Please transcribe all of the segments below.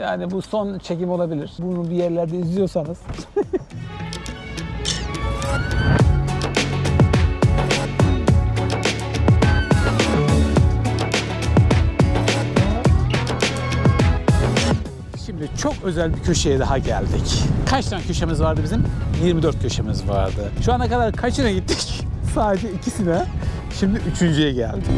Yani bu son çekim olabilir. Bunu bir yerlerde izliyorsanız. Şimdi çok özel bir köşeye daha geldik. Kaç tane köşemiz vardı bizim? 24 köşemiz vardı. Şu ana kadar kaçına gittik? Sadece ikisine. Şimdi üçüncüye geldik.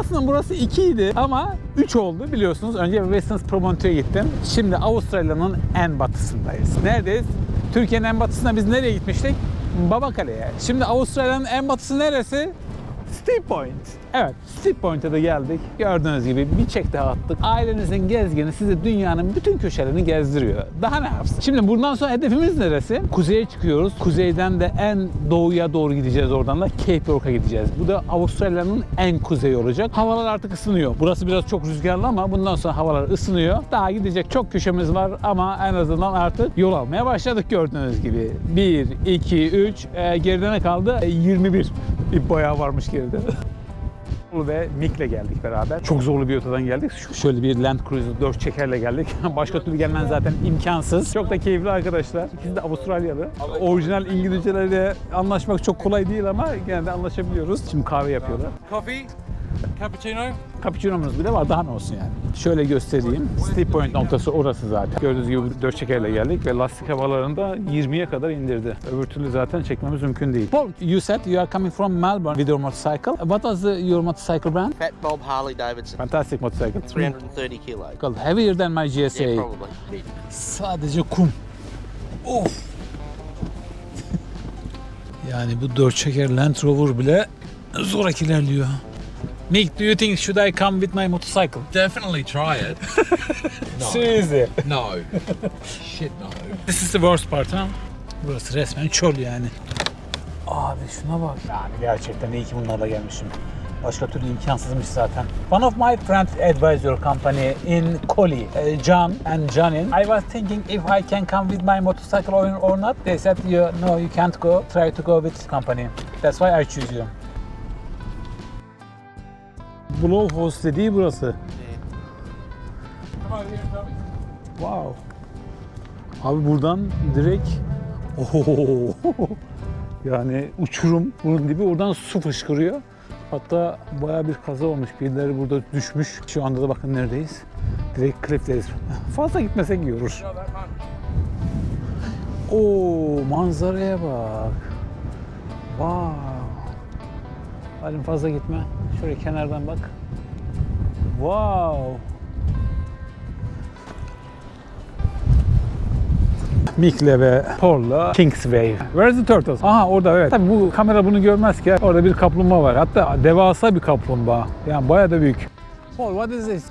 Aslında burası 2 idi ama 3 oldu biliyorsunuz. Önce Westlands Promontory'e gittim. Şimdi Avustralya'nın en batısındayız. Neredeyiz? Türkiye'nin en batısına biz nereye gitmiştik? Babakale'ye. Şimdi Avustralya'nın en batısı neresi? Steep Point. Evet, Steep Point'e de geldik. Gördüğünüz gibi bir çek daha attık. Ailenizin gezgini sizi dünyanın bütün köşelerini gezdiriyor. Daha ne yapsın? Şimdi buradan sonra hedefimiz neresi? Kuzeye çıkıyoruz. Kuzeyden de en doğuya doğru gideceğiz oradan da Cape York'a gideceğiz. Bu da Avustralya'nın en kuzeyi olacak. Havalar artık ısınıyor. Burası biraz çok rüzgarlı ama bundan sonra havalar ısınıyor. Daha gidecek çok köşemiz var ama en azından artık yol almaya başladık gördüğünüz gibi. 1, 2, 3, e, geride ne kaldı? E, 21. Bir bayağı varmış geride. Ve Mick'le geldik beraber. Çok zorlu bir otadan geldik. Şöyle bir Land Cruiser 4 çekerle geldik. Başka türlü gelmen zaten imkansız. Çok da keyifli arkadaşlar. İkisi de Avustralyalı. Orijinal İngilizcelerle anlaşmak çok kolay değil ama gene de anlaşabiliyoruz. Şimdi kahve yapıyorlar. Coffee, cappuccino. Cappuccino'muz bile var. Daha ne olsun yani. Şöyle göstereyim. Steep Point noktası orası zaten. Gördüğünüz gibi 4 çekerle geldik ve lastik havalarında 20'ye kadar indirdi. Öbür türlü zaten çekmemiz mümkün değil. Paul, you said you are coming from Melbourne with your motorcycle. What was the, your motorcycle brand? Fat Bob Harley Davidson, Fantastic motorcycle. 330 kilos. Called heavier than my GSA. Yeah, probably. Sadece kum. Of. yani bu dört çeker Land Rover bile zorak ilerliyor. Mick, do you think should I come with my motorcycle? Definitely try it. Seriously. no. Shit no. This is the worst part ha. Burası resmen çöl yani. Abi şuna bak. Yani gerçekten iyi ki bunlarla gelmişim. Başka türlü imkansızmış zaten. One of my friends advised your company in Collie, uh, John and Janin. I was thinking if I can come with my motorcycle or, or not. They said you no you can't go. Try to go with company. That's why I choose you. Blowhouse dediği burası. Wow. Abi buradan direkt Oho. Yani uçurum bunun dibi oradan su fışkırıyor. Hatta baya bir kaza olmuş. Birileri burada düşmüş. Şu anda da bakın neredeyiz. Direkt klifteyiz. Fazla gitmesek iyi olur. Oo manzaraya bak. Wow. Halim fazla gitme. Şöyle kenardan bak. Wow. Mick'le ve Paul'la Kingsway. Where's the turtles? Aha orada evet. Tabii bu kamera bunu görmez ki. Orada bir kaplumbağa var. Hatta devasa bir kaplumbağa. Yani bayağı da büyük. Paul, what is this?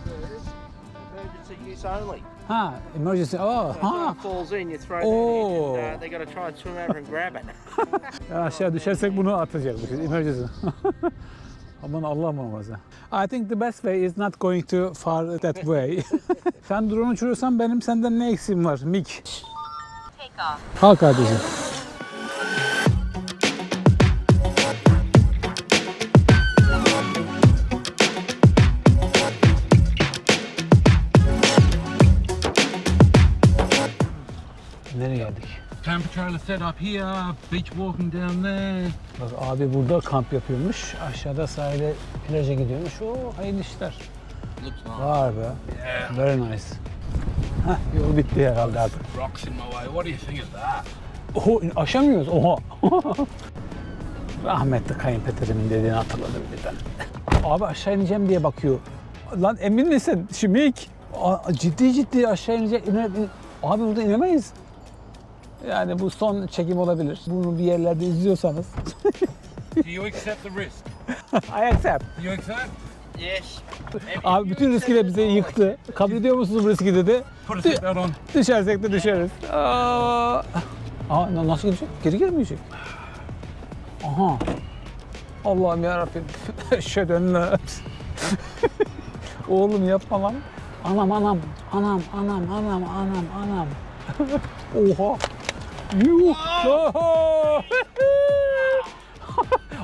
Emergency use only. Ha, emergency. Oh, ha. falls in, you throw Oh. in, and uh, they got to try and swim over and grab it. Yani aşağı düşersek bunu atacakmışız. Emergency. Aman Allah muhafaza. I think the best way is not going too far that way. Sen drone uçuruyorsan benim senden ne eksiğim var? Mick. Al kardeşim. Camper trailer set up here, beach walking down there. Bak abi burada kamp yapıyormuş. Aşağıda sahile plaja gidiyormuş. O hayırlı işler. Looks nice. Var be. Very nice. Heh, yol bitti herhalde artık. Rocks in my way. What do you think of that? Oho, aşamıyoruz. Oha. Rahmetli kayınpederimin dediğini hatırladım birden. Abi aşağı ineceğim diye bakıyor. Lan emin misin? Şimik. Aa, Ciddi ciddi aşağı inecek. ine- in- Abi burada inemeyiz. Yani bu son çekim olabilir. Bunu bir yerlerde izliyorsanız. Do you accept the risk? I accept. Do you accept? yes. Abi bütün riskiyle bizi yıktı. Kabul ediyor musunuz bu riski dedi. Düşersek de düşeriz. Aa, Aa, na- nasıl gidecek? Geri gelmeyecek. Aha. Allah'ım yarabbim. Şöyle önüne. Oğlum yapma lan. Anam anam. Anam anam anam anam anam. Oha. Yuh. Oho.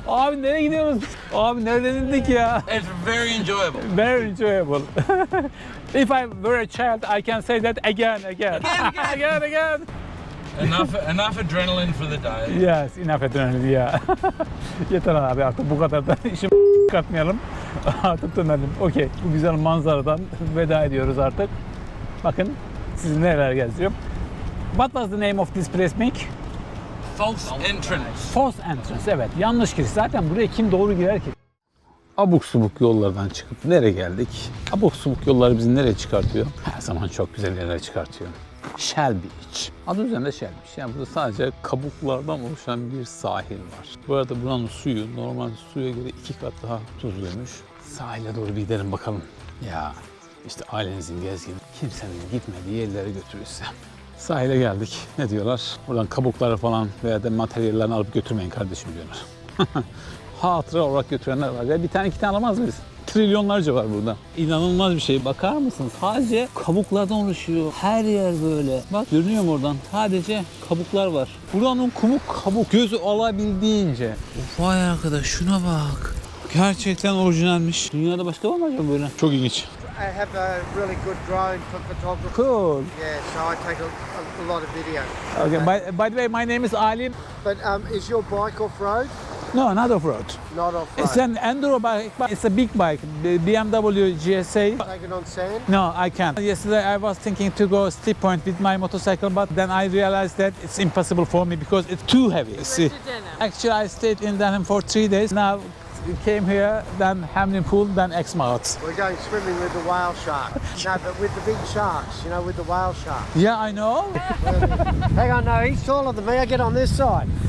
Abi nereye gidiyoruz? Abi nereden indik ya? It's very enjoyable. Very enjoyable. If I were a child, I can say that again, again, again, again. enough, enough adrenaline for the day. Yes, enough adrenaline ya. Yeter abi artık bu kadar da işim katmayalım. artık dönelim. Okey, bu güzel manzaradan veda ediyoruz artık. Bakın sizi neler geziyorum. What was the name of this place, Mick? False entrance. False entrance, evet. Yanlış giriş. Zaten buraya kim doğru girer ki? Abuk subuk yollardan çıkıp nereye geldik? Abuk subuk yollar bizi nereye çıkartıyor? Her zaman çok güzel yerlere çıkartıyor. Shell Beach. Adı üzerinde Shell Beach. Yani burada sadece kabuklardan oluşan bir sahil var. Bu arada buranın suyu normal suya göre iki kat daha tuzluymuş. Sahile doğru bir gidelim bakalım. Ya işte ailenizin gezgini kimsenin gitmediği yerlere götürürse. Sahile geldik. Ne diyorlar? Buradan kabukları falan veya da materyallerini alıp götürmeyin kardeşim diyorlar. Hatıra olarak götürenler var. Ya bir tane iki tane alamaz mıyız? Trilyonlarca var burada. İnanılmaz bir şey. Bakar mısınız? Sadece kabuklardan oluşuyor. Her yer böyle. Bak görünüyor mu oradan? Sadece kabuklar var. Buranın kumu kabuk. Gözü alabildiğince. Vay arkadaş şuna bak. Gerçekten orijinalmiş. Dünyada başka var mı acaba böyle? Çok ilginç. I have a really good drone for photography. Cool. Yeah, so I take a, a, a lot of video. Okay, by, by the way, my name is Ali. But um, is your bike off road? No, not off-road. Not off road. It's an enduro bike, but it's a big bike, the BMW GSA. Taken on sand? No, I can't. Yesterday I was thinking to go steep point with my motorcycle, but then I realized that it's impossible for me because it's too heavy. See, actually I stayed in Denham for three days. Now came here, then Hamlin Pool, then Exmouth. We're going swimming with the whale shark. no, but with the big sharks, you know, with the whale shark. Yeah, I know. Hang on, no, he's taller than me. I get on this side.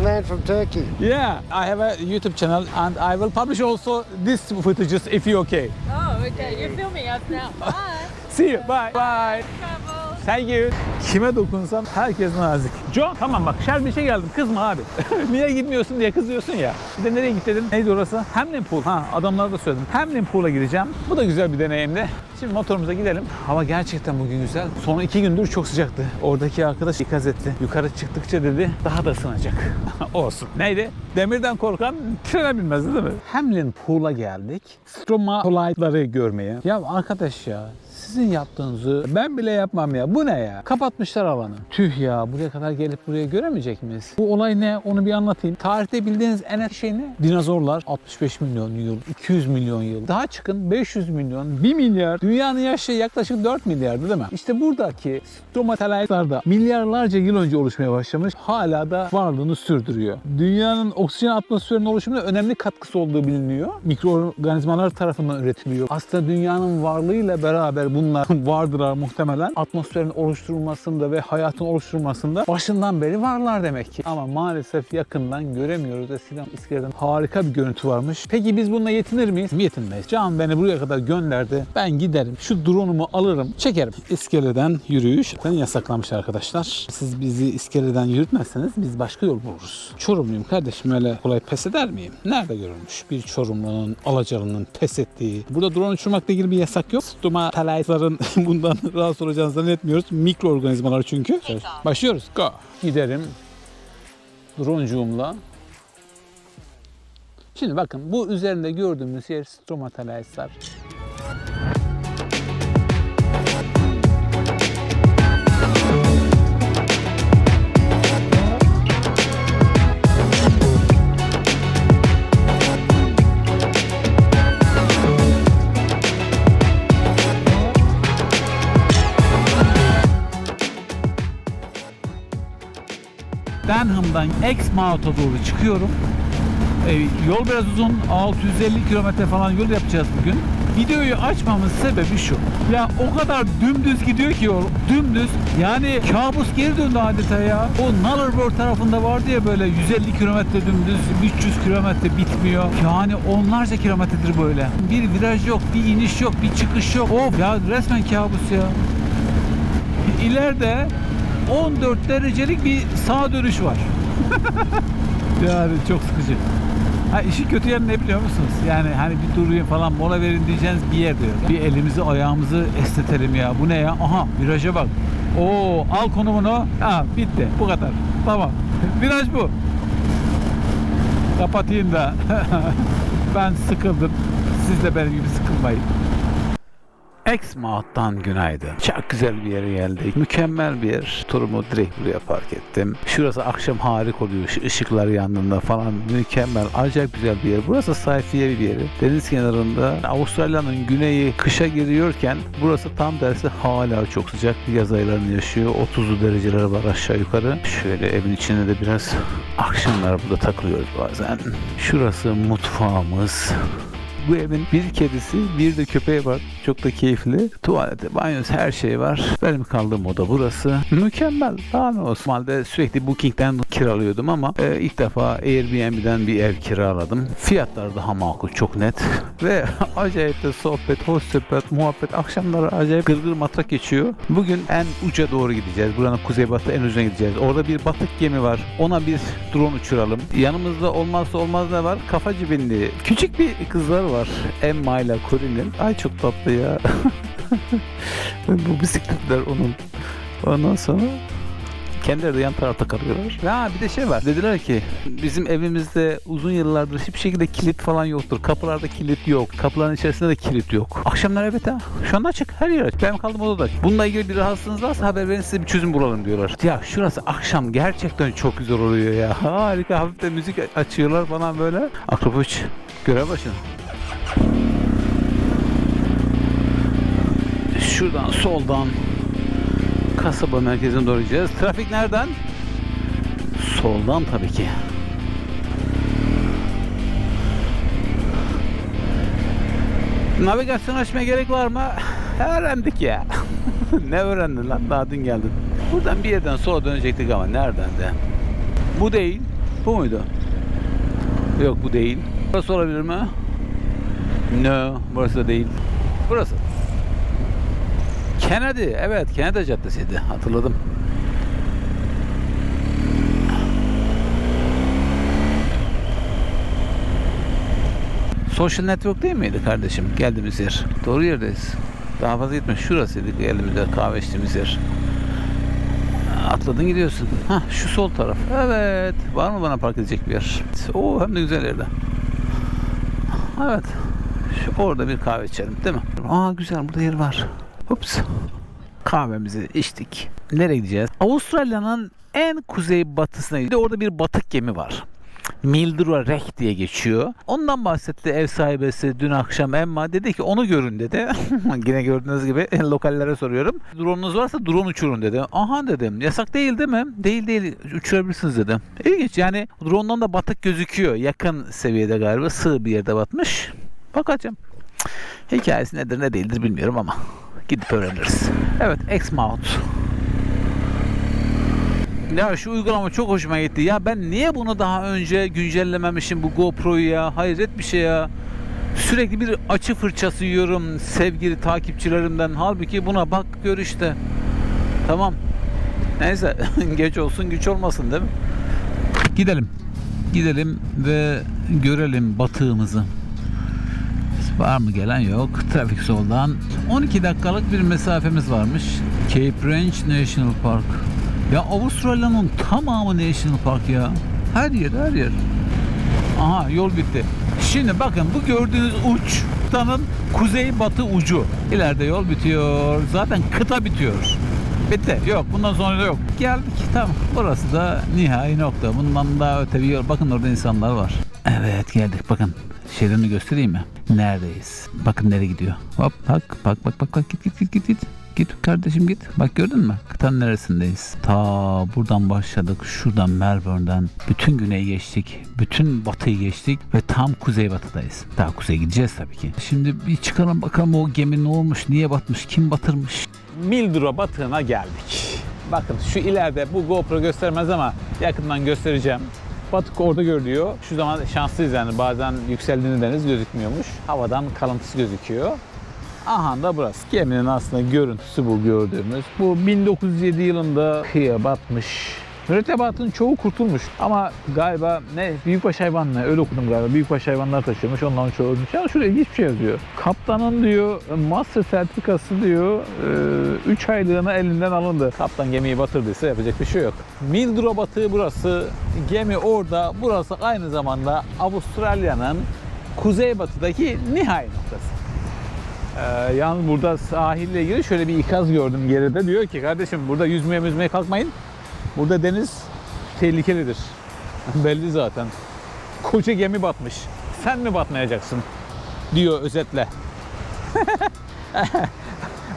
Land from Turkey. Yeah, I have a YouTube channel and I will publish also this footages if you're okay. Oh, okay. You're filming us now. Bye. See you. Bye. Bye. Travel. Thank you. Kime dokunsam herkes nazik. John tamam bak Shelby'e geldim kızma abi. Niye gitmiyorsun diye kızıyorsun ya. Bir de nereye git dedim. Neydi orası? Hamlin Pool. Ha adamlara da söyledim. Hamlin Pool'a gideceğim. Bu da güzel bir deneyimdi. Şimdi motorumuza gidelim. Hava gerçekten bugün güzel. Son iki gündür çok sıcaktı. Oradaki arkadaş ikaz etti. Yukarı çıktıkça dedi daha da ısınacak. Olsun. Neydi? Demirden korkan trene binmez değil mi? Hamlin Pool'a geldik. Stromatolite'ları görmeye. Ya arkadaş ya sizin yaptığınızı ben bile yapmam ya. Bu ne ya? Kapatmışlar alanı. Tüh ya buraya kadar gelip buraya göremeyecek miyiz? Bu olay ne? Onu bir anlatayım. Tarihte bildiğiniz en eski şey ne? Dinozorlar 65 milyon yıl, 200 milyon yıl. Daha çıkın 500 milyon, 1 milyar. Dünyanın yaşı yaklaşık 4 milyardı değil mi? İşte buradaki stromatolite'lar da milyarlarca yıl önce oluşmaya başlamış. Hala da varlığını sürdürüyor. Dünyanın oksijen atmosferinin oluşumuna önemli katkısı olduğu biliniyor. Mikroorganizmalar tarafından üretiliyor. Aslında dünyanın varlığıyla beraber bunlar vardırlar muhtemelen. Atmosferin oluşturulmasında ve hayatın oluşturulmasında başından beri varlar demek ki. Ama maalesef yakından göremiyoruz. Eskiden iskeleden harika bir görüntü varmış. Peki biz bununla yetinir miyiz? Yetinmeyiz. Can beni buraya kadar gönderdi. Ben giderim. Şu drone'umu alırım. Çekerim. İskeleden yürüyüş yasaklamış arkadaşlar. Siz bizi iskeleden yürütmezseniz biz başka yol buluruz. Çorumluyum kardeşim öyle kolay pes eder miyim? Nerede görülmüş? Bir Çorumlu'nun, Alacalı'nın pes ettiği. Burada drone uçurmakla ilgili bir yasak yok. Stomatalizların bundan rahatsız olacağını zannetmiyoruz. Mikroorganizmalar çünkü. Başlıyoruz. Go. Giderim. Droncuğumla Şimdi bakın bu üzerinde gördüğümüz yer stromatalizlar. Denham'dan Exmouth'a doğru çıkıyorum. E, yol biraz uzun. 650 kilometre falan yol yapacağız bugün. Videoyu açmamın sebebi şu. Ya o kadar dümdüz gidiyor ki yol. Dümdüz. Yani kabus geri döndü adeta ya. O Nullarbor tarafında vardı ya böyle 150 kilometre dümdüz, 300 kilometre bitmiyor. Yani onlarca kilometredir böyle. Bir viraj yok, bir iniş yok, bir çıkış yok. Of ya resmen kabus ya. İleride 14 derecelik bir sağ dönüş var. yani çok sıkıcı. Ha işin kötü yanı ne biliyor musunuz? Yani hani bir durayım falan mola verin diyeceğiniz bir yer de yok. Bir elimizi ayağımızı esnetelim ya. Bu ne ya? Aha viraja bak. Oo al konumunu. Ha bitti. Bu kadar. Tamam. Viraj bu. kapatayım da ben sıkıldım. Siz de benim gibi sıkılmayın. Exmouth'tan günaydın. Çok güzel bir yere geldik. Mükemmel bir yer. Turumu direkt buraya park ettim. Şurası akşam harika oluyor. Şu ışıklar yandığında falan mükemmel. Acayip güzel bir yer. Burası sayfiye bir yeri. Deniz kenarında Avustralya'nın güneyi kışa giriyorken burası tam tersi hala çok sıcak. Yaz aylarını yaşıyor. 30'lu dereceler var aşağı yukarı. Şöyle evin içinde de biraz akşamlar burada takılıyoruz bazen. Şurası mutfağımız. Bu evin bir kedisi, bir de köpeği var. Çok da keyifli. Tuvaleti, banyosu, her şey var. Benim kaldığım oda burası. Mükemmel. Daha ne olsun. Normalde sürekli Booking'den kiralıyordum ama e, ilk defa Airbnb'den bir ev kiraladım. Fiyatlar daha makul, çok net. Ve acayip de sohbet, hoş sohbet, muhabbet. Akşamları acayip gırgır matrak geçiyor. Bugün en uca doğru gideceğiz. Buranın kuzeybatı en ucuna gideceğiz. Orada bir batık gemi var. Ona bir drone uçuralım. Yanımızda olmazsa olmaz ne var? Kafacı binli. Küçük bir kızlar var. Emma ile Corinne'in. Ay çok tatlı ya. Bu bisikletler onun. Ondan sonra kendileri de yan tarafta kalıyorlar. Ha bir de şey var. Dediler ki bizim evimizde uzun yıllardır hiçbir şekilde kilit falan yoktur. Kapılarda kilit yok. Kapıların içerisinde de kilit yok. Akşamlar evet ha. Şu anda açık. Her yer açık. Benim kaldığım odada açık. Bununla ilgili bir rahatsızlığınız varsa haber verin size bir çözüm bulalım diyorlar. Ya şurası akşam gerçekten çok güzel oluyor ya. Harika. Hafif de müzik açıyorlar falan böyle. Akropoç görev başına. Şuradan soldan kasaba merkezine doğru gideceğiz. Trafik nereden? Soldan tabii ki. Navigasyon açmaya gerek var mı? Öğrendik ya. ne öğrendin lan? Daha dün geldin. Buradan bir yerden sola dönecektik ama nereden de? Bu değil. Bu muydu? Yok bu değil. Burası olabilir mi? No, burası da değil. Burası. Kennedy, evet Kennedy Caddesi'ydi. Hatırladım. Social Network değil miydi kardeşim? Geldiğimiz yer. Doğru yerdeyiz. Daha fazla gitme. Şurasıydı geldiğimiz yer. Kahve içtiğimiz yer. Atladın gidiyorsun. Hah şu sol taraf. Evet. Var mı bana park edecek bir yer? Oo hem de güzel yerde. Evet. Şu orada bir kahve içelim değil mi? Aa güzel burada yer var. Ups. Kahvemizi içtik. Nereye gideceğiz? Avustralya'nın en kuzey batısına gidiyor. Orada bir batık gemi var. Mildura Rek diye geçiyor. Ondan bahsetti ev sahibesi dün akşam Emma dedi ki onu görün dedi. Yine gördüğünüz gibi lokallere soruyorum. Drone'unuz varsa drone uçurun dedi. Aha dedim. Yasak değil değil mi? Değil değil. Uçurabilirsiniz dedim. İlginç yani drone'dan da batık gözüküyor. Yakın seviyede galiba sığ bir yerde batmış. Bakacağım. Hikayesi nedir ne değildir bilmiyorum ama gidip öğreniriz. Evet Exmouth. Ya şu uygulama çok hoşuma gitti. Ya ben niye bunu daha önce güncellememişim bu GoPro'yu ya? Hayret bir şey ya. Sürekli bir açı fırçası yiyorum sevgili takipçilerimden. Halbuki buna bak gör işte. Tamam. Neyse geç olsun güç olmasın değil mi? Gidelim. Gidelim ve görelim batığımızı. Var mı gelen yok. Trafik soldan. 12 dakikalık bir mesafemiz varmış. Cape Range National Park. Ya Avustralya'nın tamamı National Park ya. Her yer her yer. Aha yol bitti. Şimdi bakın bu gördüğünüz uç kıtanın kuzey batı ucu. İleride yol bitiyor. Zaten kıta bitiyor. Bitti. Yok bundan sonra yok. Geldik tamam. Burası da nihai nokta. Bundan daha öte bir yol. Bakın orada insanlar var. Evet geldik bakın. Şerini göstereyim mi? Neredeyiz? Bakın nereye gidiyor. Hop bak bak bak bak bak git git git git git. Git kardeşim git. Bak gördün mü? Kıtanın neresindeyiz? Ta buradan başladık. Şuradan Melbourne'den bütün güney geçtik. Bütün batıyı geçtik ve tam kuzeybatıdayız. Daha kuzeye gideceğiz tabii ki. Şimdi bir çıkalım bakalım o gemi ne olmuş, niye batmış, kim batırmış? Mildura batığına geldik. Bakın şu ileride bu GoPro göstermez ama yakından göstereceğim. Batık orada görülüyor. Şu zaman şanslıyız yani bazen yükseldiğinde deniz gözükmüyormuş. Havadan kalıntısı gözüküyor. Aha da burası. Geminin aslında görüntüsü bu gördüğümüz. Bu 1907 yılında kıyıya batmış Mürettebatın çoğu kurtulmuş. Ama galiba ne büyükbaş hayvan mı? Öyle okudum galiba. Büyükbaş hayvanlar taşıyormuş. Onların çoğu ölmüş. Ya şurada ilginç bir şey yazıyor. Kaptanın diyor master sertifikası diyor 3 aylığına elinden alındı. Kaptan gemiyi batırdıysa yapacak bir şey yok. Mildro batığı burası. Gemi orada. Burası aynı zamanda Avustralya'nın kuzeybatıdaki nihai noktası. Ee, yalnız burada sahille ilgili şöyle bir ikaz gördüm geride. Diyor ki kardeşim burada yüzmeye yüzmeye kalkmayın. Burada deniz tehlikelidir. Belli zaten. Koca gemi batmış. Sen mi batmayacaksın? Diyor özetle.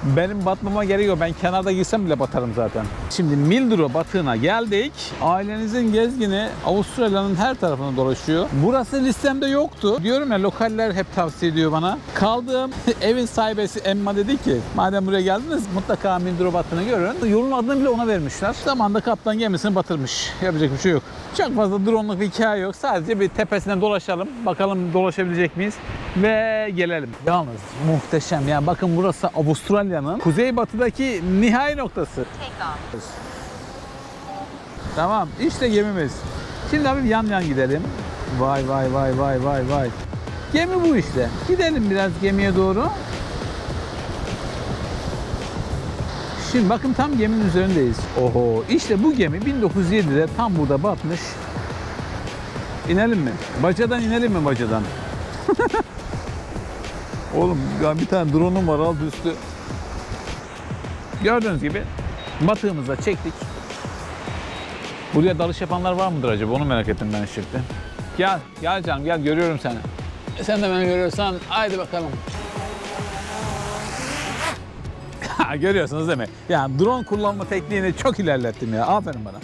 Benim batmama gerek yok. Ben kenarda girsem bile batarım zaten. Şimdi Milduro batığına geldik. Ailenizin gezgini Avustralya'nın her tarafını dolaşıyor. Burası listemde yoktu. Diyorum ya lokaller hep tavsiye ediyor bana. Kaldığım evin sahibesi Emma dedi ki madem buraya geldiniz mutlaka Milduro batığını görün. Yolun adını bile ona vermişler. Zamanında kaptan gemisini batırmış. Yapacak bir şey yok. Çok fazla drone'luk bir hikaye yok. Sadece bir tepesinden dolaşalım. Bakalım dolaşabilecek miyiz? Ve gelelim. Yalnız muhteşem. Yani bakın burası Avustralya'nın kuzeybatıdaki nihai noktası. Tamam işte gemimiz. Şimdi abi yan yan gidelim. Vay vay vay vay vay vay. Gemi bu işte. Gidelim biraz gemiye doğru. Şimdi bakın tam geminin üzerindeyiz. Oho işte bu gemi 1907'de tam burada batmış. İnelim mi? Bacadan inelim mi bacadan? Oğlum bir tane drone'um var alt üstü. Gördüğünüz gibi batığımıza çektik. Buraya dalış yapanlar var mıdır acaba? Onu merak ettim ben şimdi. Gel, gel canım gel görüyorum seni. E Sen de beni görüyorsan haydi bakalım. Görüyorsunuz değil mi? Yani drone kullanma tekniğini çok ilerlettim ya. Aferin bana.